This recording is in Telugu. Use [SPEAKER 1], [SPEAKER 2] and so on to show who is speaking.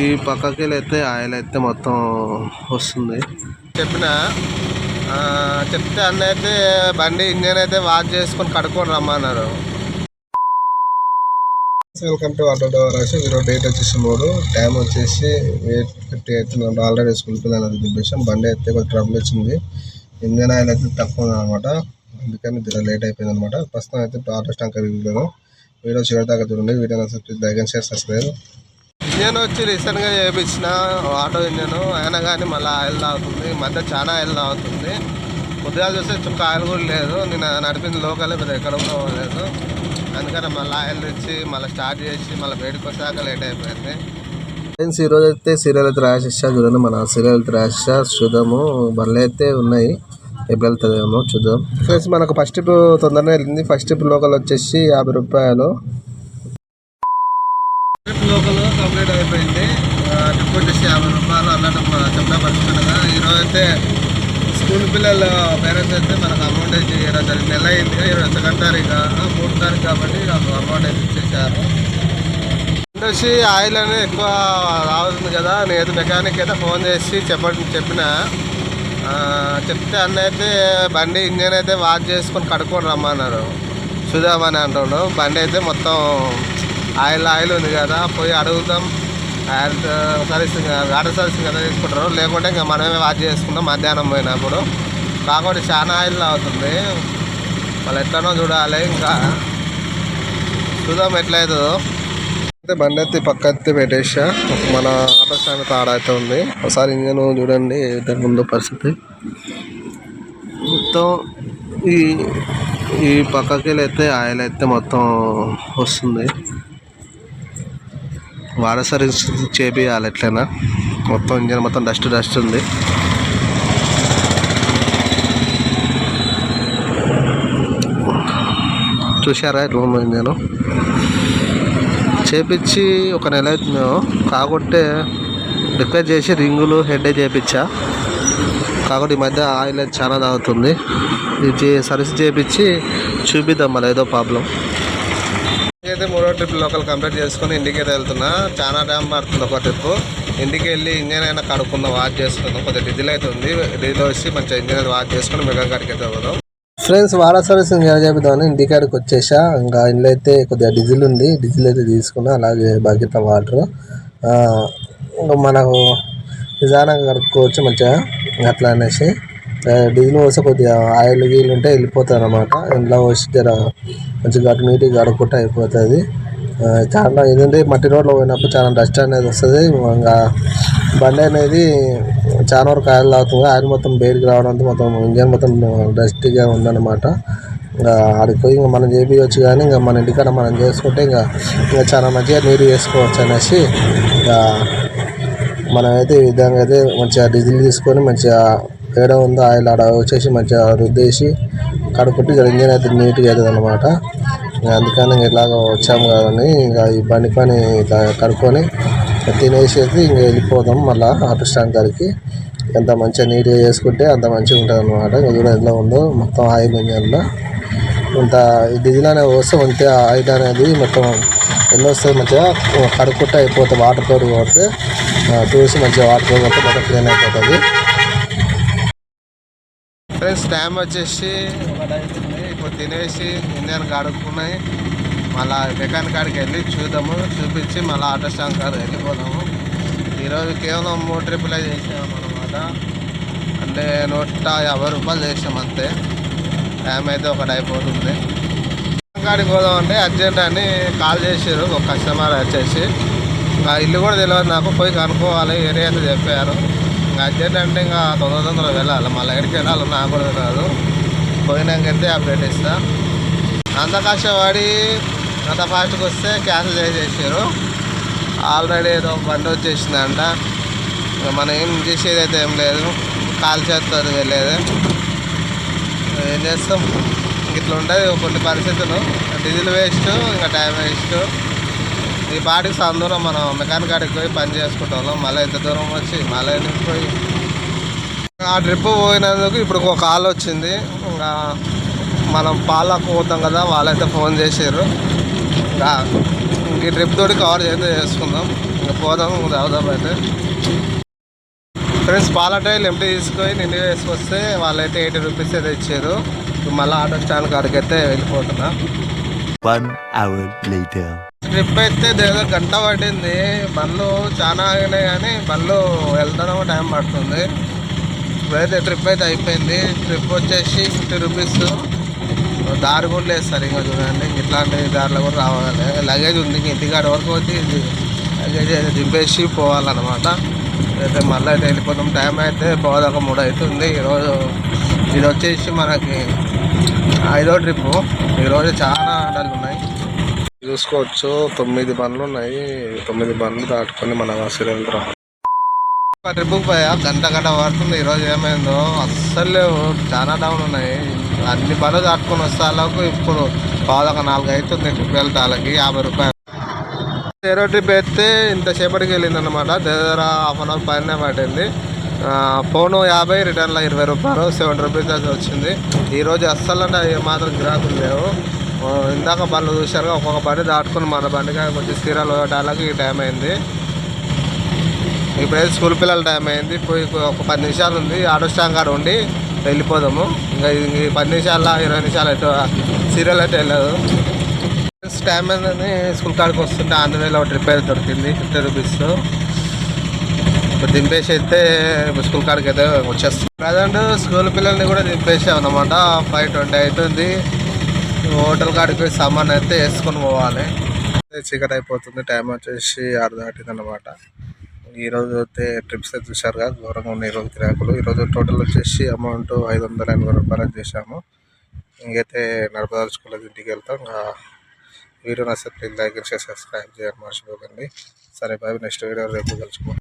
[SPEAKER 1] ఈ పక్కకి అయితే ఆయిల్ అయితే మొత్తం వస్తుంది. చెప్పిన? ఆ, చెప్తే అన్న అయితే బండి ఇంజన్ అయితే వాష్ చేసుకొని కడుక్కొని రమ్మన్నారు. వెల్కమ్ టు ఆటో రాసి ఈరోజు డేట్ వచ్చేసి మూడు. టైం వచ్చేసి ఎయిట్ ఫిఫ్టీ అవుతుంది. ఆల్రెడీ స్కూల్ పిల్లలు దింపేసాం బండి అయితే కొంచెం ట్రబుల్ వచ్చింది. ఇంజన్ ఆయిల్ అయితే తక్కువ అనమాట అందుకని జర లేట్ అయిపోయింది అనమాట ప్రస్తుతం అయితే ఆటో స్టాంక్ రివ్యూలో వీడియో చివరి దాకా చూడండి. వీడియో నచ్చితే దయచేసి షేర్ సబ్స్క్రైబ్ ఇంజన్ వచ్చి రీసెంట్గా చేయించిన ఆటో ఇంజన్ అయినా కానీ మళ్ళీ ఆయిల్ తాగుతుంది. మధ్య చాలా ఆయిల్ తాగుతుంది. కొద్దిగా చూస్తే చుక్క ఆయిల్ కూడా లేదు. నేను నడిపింది లోకలే పెద్ద ఎక్కడ పోలేదు. అందుకని మళ్ళీ ఆయిల్ తెచ్చి మళ్ళీ స్టార్ట్ చేసి మళ్ళీ బయటకు వచ్చాక లేట్ అయిపోయింది. ఫ్రెండ్స్ ఈరోజు అయితే సీరియల్ అయితే రాసేసా. చూడండి మన సీరియల్ అయితే రాసేసా. చూద్దాము. బళ్ళు అయితే ఉన్నాయి. ఎప్పుడు వెళ్తుందేమో చూద్దాం. ఫ్రెండ్స్ మనకు ఫస్ట్ ట్రిప్ తొందరనే వెళ్ళింది. ఫస్ట్ ట్రిప్ లోకల్ వచ్చేసి యాభై రూపాయలు ట్రిప్ లోకల్ కంప్లీట్ అయిపోయింది ట్రిప్ వచ్చేసి యాభై రూపాయలు అన్నట్టు చెప్పిన పరిస్థితులుగా ఈరోజు అయితే స్కూల్ పిల్లల పేరెంట్స్ అయితే మనకు అమౌంట్ అయితే ఇరవై తారీఖు నెల అయింది ఇరవై సెకండ్ తారీఖు ఆ, మూడు తారీఖు కాబట్టి నాకు అమౌంట్ అయితే ఇచ్చేసారు వచ్చి ఆయిల్ అనేది ఎక్కువ రావుతుంది కదా నేను మెకానిక్ అయితే ఫోన్ చేసి చెప్పండి చెప్పిన. చెప్తే అన్న అయితే బండి ఇంజన్ అయితే వాష్ చేసుకొని కడుక్కొని రమ్మన్నారు. చూద్దామని అంటుండు. బండి అయితే మొత్తం ఆయిల్ ఆయిల్ ఉంది కదా పోయి అడుగుదాం. ఆయిల్ సర్వీసింగ్ వాటర్ సర్వీసింగ్ కదా తీసుకుంటారు. లేకుంటే ఇంకా మనమే వాష్ చేసుకుందాం. మధ్యాహ్నం పోయినప్పుడు కాకపోతే చాలా ఆయిల్ అవుతుంది మళ్ళీ ఎట్లనో చూడాలి ఇంకా చూద్దాం ఎట్లయితుందో అయితే బండి ఎత్తి పక్క ఎత్తి పెట్టేసా మన ఆటో స్టాండ్ తాడ అయితే ఉంది. ఒకసారి ఇంజన్ చూడండి ఏ ముందు ఉందో పరిస్థితి. మొత్తం ఈ ఈ పక్కకి అయితే ఆయిల్ అయితే మొత్తం వస్తుంది. వాటర్ సర్వీస్ చేపియాలి ఎట్లయినా మొత్తం ఇంజన్ మొత్తం డస్ట్ డస్ట్ ఉంది. చూసారా ఎట్లా ఉంది నేను చేపించి ఒక నెల అవుతుందేమో కాకుంటే రిపేర్ చేసి రింగులు హెడ్ చేయించా కాబట్టి ఈ మధ్య ఆయిల్ చాలా తాగుతుంది. ఇది సర్వీస్ చేయించి చూపిద్దాం మళ్ళీ ఏదో ప్రాబ్లం. అయితే మూడో ట్రిప్ లోకల్ కంప్లీట్ చేసుకుని ఇంటికి అయితే వెళ్తున్నా. చాలా డ్యామ్ పడుతుంది ఒక ట్రిప్. ఇంటికి వెళ్ళి ఇంజన్ అయినా కడుక్కుందాం వాష్ చేసుకుందాం. కొద్దిగా డీజిల్ అవుతుంది డీజిల్ వచ్చి మంచిగా ఇంజన్ వాష్ చేసుకుని మిగతా కడికి అయితే పోదాం. ఫ్రెండ్స్ వాటర్ సర్వీసింగ్ ఎలా చెప్తామని ఇంటికాడికి వచ్చేసా. ఇంకా ఇంట్లో అయితే కొద్దిగా డీజిల్ ఉంది. డీజిల్ అయితే తీసుకున్నా అలాగే బకెట్ వాటర్. ఇంకా మనకు నిదానంగా కడుక్కోవచ్చు మంచిగా అట్లా అనేసి. డీజిల్ పోస్తే కొద్దిగా ఆయిల్ గీలు ఉంటే వెళ్ళిపోతుంది అనమాట ఇంట్లో పోసి జర మంచిగా అటు నీట్గా కడుక్కుంటే అయిపోతుంది. చాలా ఏంటంటే మట్టి రోడ్లో పోయినప్పుడు చాలా డస్ట్ అనేది వస్తుంది. ఇంకా బండి అనేది చాలా వరకు ఆయిల్ తాగుతుంది ఆయిల్ మొత్తం బయటికి రావడంతో మొత్తం ఇంజన్ మొత్తం డస్టీగా ఉందన్నమాట. ఇంకా ఆడికి పోయి ఇంకా మనం చేపించవచ్చు కానీ ఇంకా మన ఇంటికాడ మనం చేసుకుంటే ఇంకా ఇంకా చాలా మంచిగా నీరు చేసుకోవచ్చు అనేసి ఇంకా మనమైతే ఈ విధంగా అయితే మంచిగా డీజిల్ తీసుకొని మంచిగా ఏడ ఉందో ఆయిల్ ఆడ వచ్చేసి మంచిగా రుద్దేసి కడుక్కుంటే ఇక్కడ ఇంజన్ అయితే నీట్గా అవుతుంది అనమాట అందుకని ఇంకా ఇలాగ వచ్చాము కదని ఇంకా ఈ బండి పని ఇట్లా కడుక్కొని తినేసేసి ఇంక వెళ్ళిపోదాం. మళ్ళీ ఆటో స్టాండ్ కాడికి ఎంత మంచిగా నీట్గా చేసుకుంటే అంత మంచిగా ఉంటుంది అనమాట ఇంకా చూడ ఎలా ఉందో మొత్తం ఆయిల్ ఇంజన్లో ఇంత డీజిల్ అనేది వస్తే ఉంటే ఆయిల్ అనేది మొత్తం ఎన్నో వస్తుంది మంచిగా కడుక్కుంటే అయిపోతుంది. వాటర్ తోటి కొడితే చూసి మంచిగా వాటర్ తోడు కొడితే మొత్తం క్లీన్ అయిపోతుంది. ఫ్రెండ్స్ టైం వచ్చేసి ఇప్పుడు తినేసి ఇంజన్ కడుక్కున్నాయి మళ్ళా మెకానిక్ కాడికి వెళ్ళి చూద్దాము చూపించి మళ్ళీ ఆటో స్టాండ్ కాడ వెళ్ళిపోదాము. ఈరోజు కేవలం మూడు ట్రిపులే చేసాము అనమాట అంటే నూట యాభై రూపాయలు చేసాం అంతే. టైం అయితే ఒకటి అయిపోతుంది. కాడికి పోదాం అంటే అర్జెంట్ అని కాల్ చేసారు ఒక కస్టమర్ వచ్చేసి. ఆ ఇల్లు కూడా తెలియదు నాకు పోయి కనుక్కోవాలి ఏరియా అని చెప్పారు. ఇంకా అర్జెంట్ అంటే ఇంకా తొందర తొందరగా వెళ్ళాలి. మళ్ళీ ఎక్కడికి వెళ్ళాలి నాకు కూడా తెలియదు పోయినాకైతే అప్డేట్ ఇస్తాను అంత కష్టపడి అంత ఫాస్ట్గా వస్తే క్యాన్సిల్ చేసేసారు. ఆల్రెడీ ఏదో బండి వచ్చేసిందంట. మనం ఏం చేసేది అయితే ఏం లేదు. కాల్ చేస్తుంది వెళ్ళేది. ఏం చేస్తాం? ఇట్లా ఉంటుంది కొన్ని పరిస్థితులు. డీజిల్ వేస్ట్ ఇంకా టైం వేస్ట్. ఈ పాటికి సందూరం మనం మెకానిక్ కాడికి పోయి పని చేసుకుంటాం మళ్ళీ ఇంత దూరం వచ్చి మళ్ళీ పోయి? ఆ ట్రిప్ పోయినందుకు ఇప్పుడు ఒక కాల్ వచ్చింది. ఇంకా మనం పాలకు పోతాం కదా వాళ్ళైతే ఫోన్ చేశారు ఈ ట్రిప్ తోటి కవర్ చేస్తే చేసుకుందాం. ఇంకా పోదాం దాదాపు అయితే. ఫ్రెండ్స్ పాలటాయిలు ఎంటీ తీసుకొని నిండి వేసుకొస్తే వాళ్ళైతే ఎయిటీ రూపీస్ అయితే ఇచ్చారు. మళ్ళీ ఆటో స్టాండ్ కాడికి అయితే వెళ్ళిపోతున్నా. ట్రిప్ అయితే ఏదో గంట పట్టింది. బండ్లు చాలా ఆగినాయి కానీ బండ్లు వెళ్తానేమో టైం పడుతుంది. ఇప్పుడైతే ట్రిప్ అయితే అయిపోయింది. ట్రిప్ వచ్చేసి ఫిఫ్టీ రూపీస్ దారి కూడా లేదు సార్ ఇంకా చూడండి. ఇట్లాంటి దారిలో కూడా రావాలి. లగేజ్ ఉంది. ఇంటికాడ వరకు వచ్చి ఇది లగేజ్ అయితే దింపేసి పోవాలన్నమాట. అయితే మళ్ళీ అయితే వెళ్ళిపోతాం టైం అయితే పోదాక మూడు అవుతుంది. ఈరోజు ఇది వచ్చేసి మనకి ఐదో ట్రిప్పు. ఈరోజు చాలా ఆటలు ఉన్నాయి. చూసుకోవచ్చు. తొమ్మిది బండ్లు ఉన్నాయి. తొమ్మిది బండ్లు దాటుకొని మన సిరేంద్ర ఒక ట్రిప్కి పోయా. గంట గంట పడుతుంది. ఈరోజు ఏమైందో? అస్సలు చాలా డౌన్ ఉన్నాయి. అన్ని బండ్లు దాటుకొని వస్తాలకు ఇప్పుడు పాదొక నాలుగు అవుతుంది. ట్రిప్ వెళ్తాలకి యాభై రూపాయలు. ఏరో ట్రిప్ అయితే ఇంతసేపటికి వెళ్ళింది అనమాట దగ్గర హాఫ్ అన్ అవర్ పైన పట్టింది. ఆ, ఫోను యాభై రిటర్న్లో ఇరవై రూపాయలు సెవెన్ రూపీస్ అది వచ్చింది. ఈరోజు అస్సలు అంటే ఏ మాత్రం గిరాకులు లేవు. ఇందాక బండ్లు చూశారు ఒక్కొక్క బండి దాటుకుని మన బండిగా కొంచెం స్థిరాలు పెట్టాలకి ఈ టైం అయింది. ఇప్పుడైతే స్కూల్ పిల్లల టైం అయింది. పోయి ఒక పది నిమిషాలు ఉంది. ఆటో స్టాండ్ కాడ ఉండి వెళ్ళిపోదాము. ఇంకా ఇది పది నిమిషాల ఇరవై నిమిషాలు అటు సీరియల్ అయితే వెళ్ళదు. టైం అయిందని స్కూల్ కాడికి వస్తుంటే ఆంధ్రవేలో ట్రిప్ అయితే దొరికింది ఫిఫ్టీ రూపీస్ ఇప్పుడు దింపేసి అయితే స్కూల్ కాడికి అయితే వచ్చేస్తాం. ప్రజెంట్ స్కూల్ పిల్లల్ని కూడా దింపేసాం అనమాట ఫైవ్ ట్వంటీ అవుతుంది. హోటల్ కాడికి పోయి సామాన్ అయితే వేసుకొని పోవాలి. చీకటి అయిపోతుంది టైం వచ్చేసి ఆరు దాటింది అనమాట ఈరోజు అయితే ట్రిప్స్ అయితే చూశారు కదా ఘోరంగా ఉన్నాయి ఈరోజు క్రాకులు. ఈరోజు టోటల్ వచ్చేసి అమౌంట్ ఐదు వందల ఎనభై రూపాయలు చేసాము ఇంకైతే నడపదలుచుకోలేదు ఇంటికి వెళ్తాం. ఇంకా వీడియో నచ్చితే ప్లీజ్ లైక్ చేసి సబ్స్క్రైబ్ చేయండి. మర్చిపోకండి. సరే బాయ్ నెక్స్ట్ వీడియో రేపు కలుసుకోండి